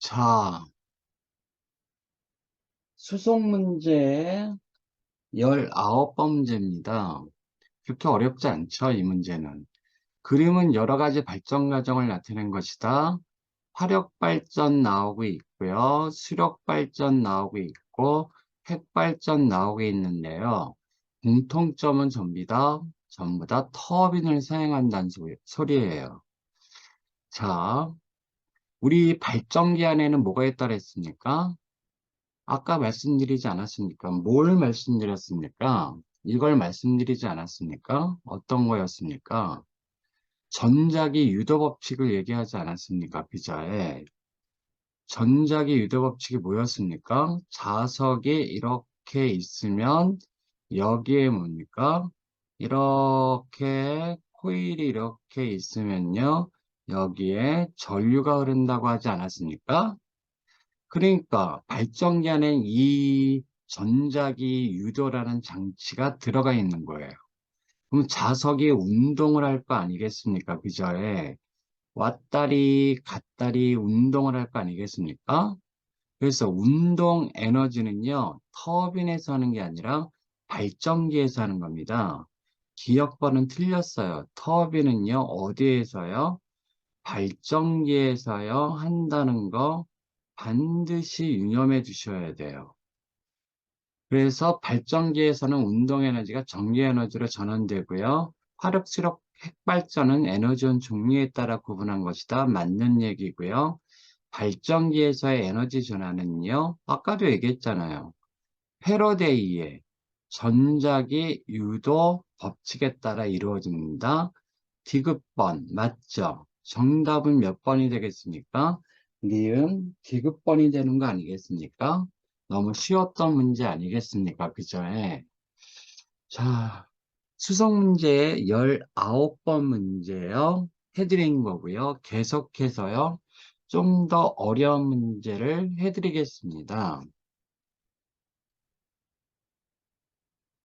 자, 수속 문제 19번 문제입니다. 그렇게 어렵지 않죠, 이 문제는. 그림은 여러 가지 발전 과정을 나타낸 것이다. 화력 발전 나오고 있고요. 수력 발전 나오고 있고, 핵 발전 나오고 있는데요. 공통점은 전부 다, 전부 다 터빈을 사용한다는 소리, 소리예요. 자, 우리 발전기 안에는 뭐가 있다 그랬습니까? 아까 말씀드리지 않았습니까? 뭘 말씀드렸습니까? 이걸 말씀드리지 않았습니까? 어떤 거였습니까? 전자기 유도 법칙을 얘기하지 않았습니까? 비자에. 전자기 유도 법칙이 뭐였습니까? 자석이 이렇게 있으면 여기에 뭡니까? 이렇게 코일이 이렇게 있으면요. 여기에 전류가 흐른다고 하지 않았습니까? 그러니까 발전기 안에 이 전자기 유도라는 장치가 들어가 있는 거예요. 그럼 자석이 운동을 할 거 아니겠습니까? 그저에 왔다리 갔다리 운동을 할 거 아니겠습니까? 그래서 운동 에너지는요, 터빈에서 하는 게 아니라 발전기에서 하는 겁니다. 기억번은 틀렸어요. 터빈은요, 어디에서요? 발전기에서요, 한다는 거 반드시 유념해 두셔야 돼요. 그래서 발전기에서는 운동 에너지가 전기 에너지로 전환되고요. 화력, 수력, 핵발전은 에너지원 종류에 따라 구분한 것이다. 맞는 얘기고요. 발전기에서의 에너지 전환은요. 아까도 얘기했잖아요. 패러데이의 전자기 유도 법칙에 따라 이루어집니다. 디귿번 맞죠? 정답은 몇 번이 되겠습니까? 니은 디귿번이 되는 거 아니겠습니까? 너무 쉬웠던 문제 아니겠습니까? 그죠? 예. 자, 수석 문제 19번 문제요. 해드린 거고요. 계속해서요. 좀 더 어려운 문제를 해드리겠습니다.